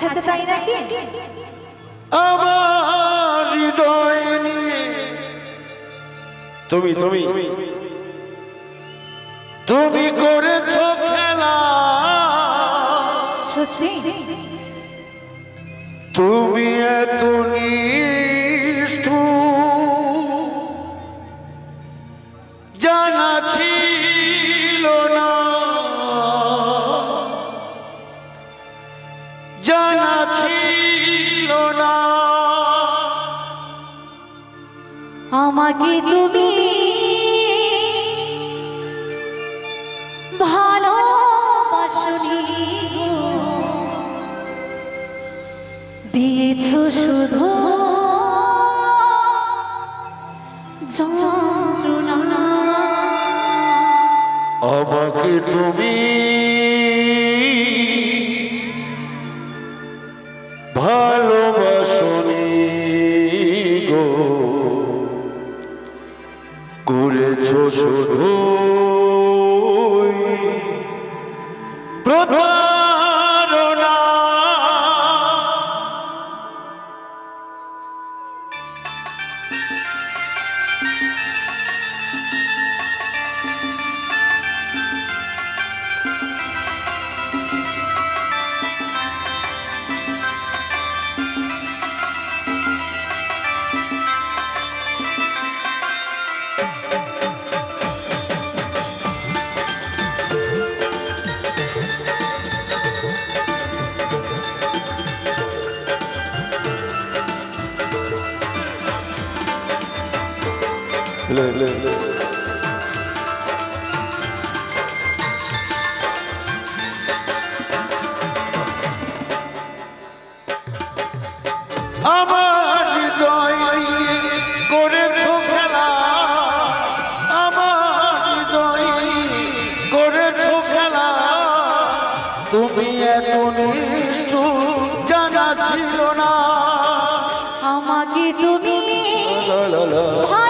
আচ্ছা আচ্ছা তাই নাকি? আমার হৃদয় নিয়ে। তুমি তুমি তুমি। করেছ খেলা। সত্যি? তুমি এত নিষ্ঠুর, ছিল না। আমাকে তুমি ভালোবাসনি দিয়েছ শুধু যন্ত্রণা। আমাকে তুমি করেছ শুধু লে লে লে। আমার হৃদয় করেছ খেলা। আমার হৃদয় করেছ খেলা। তুমি এত নিষ্ঠুর জানা ছিল না। আমাকে তুমি লা লা লা। ভালোবাসনি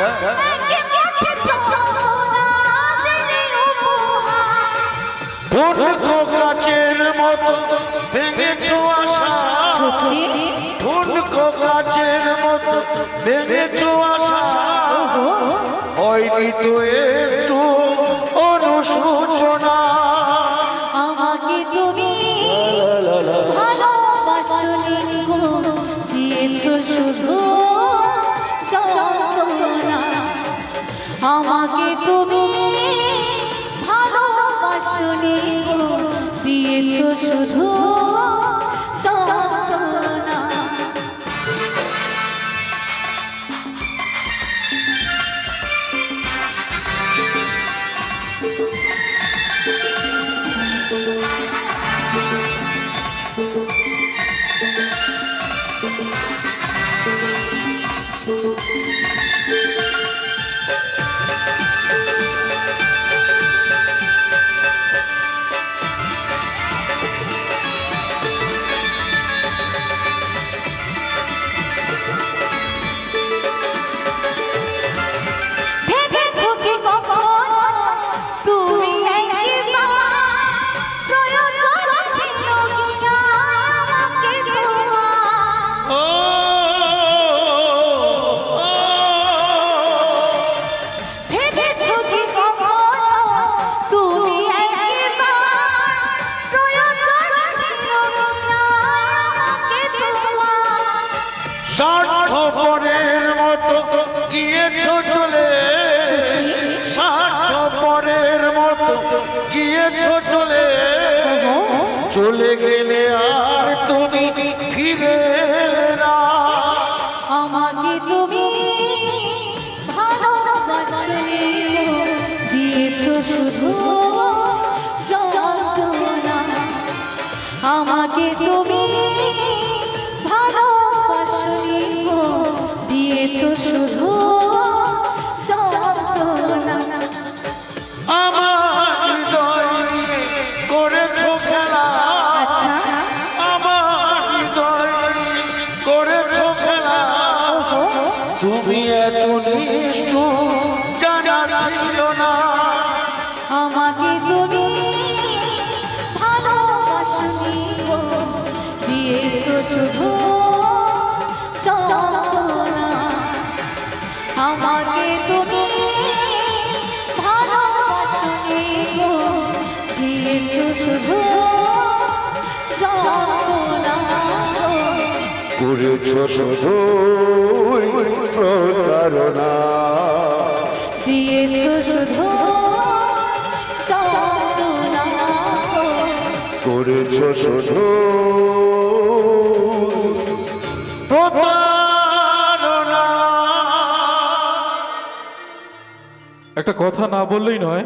একে মুঠো চোরা দিলে উপহার ফুলকো গাছের মতো ভেঙেছো আশা। ফুলকো গাছের মতো ভেঙেছো আশা। হয়নি তো একটু অনুশোচনা। আমাকে তুমি ভালোবাসনি গো শুধু আমাকে তুমি ভালোবাসনি দিয়েছ শুধু স্বার্থপরের মতো গিয়েছ চলে। স্বার্থপরের মতো গিয়েছ চলে। চলে গেলে আর তুমি ফিরে না। শুধু দিয়েছ শুধু আমাকে তুমি ভালোবাসনি দিয়েছ শুধু করেছ শুধু প্রতারণা। দিয়েছ শুধু করেছ শুধু একটা কথা না বললেই নয়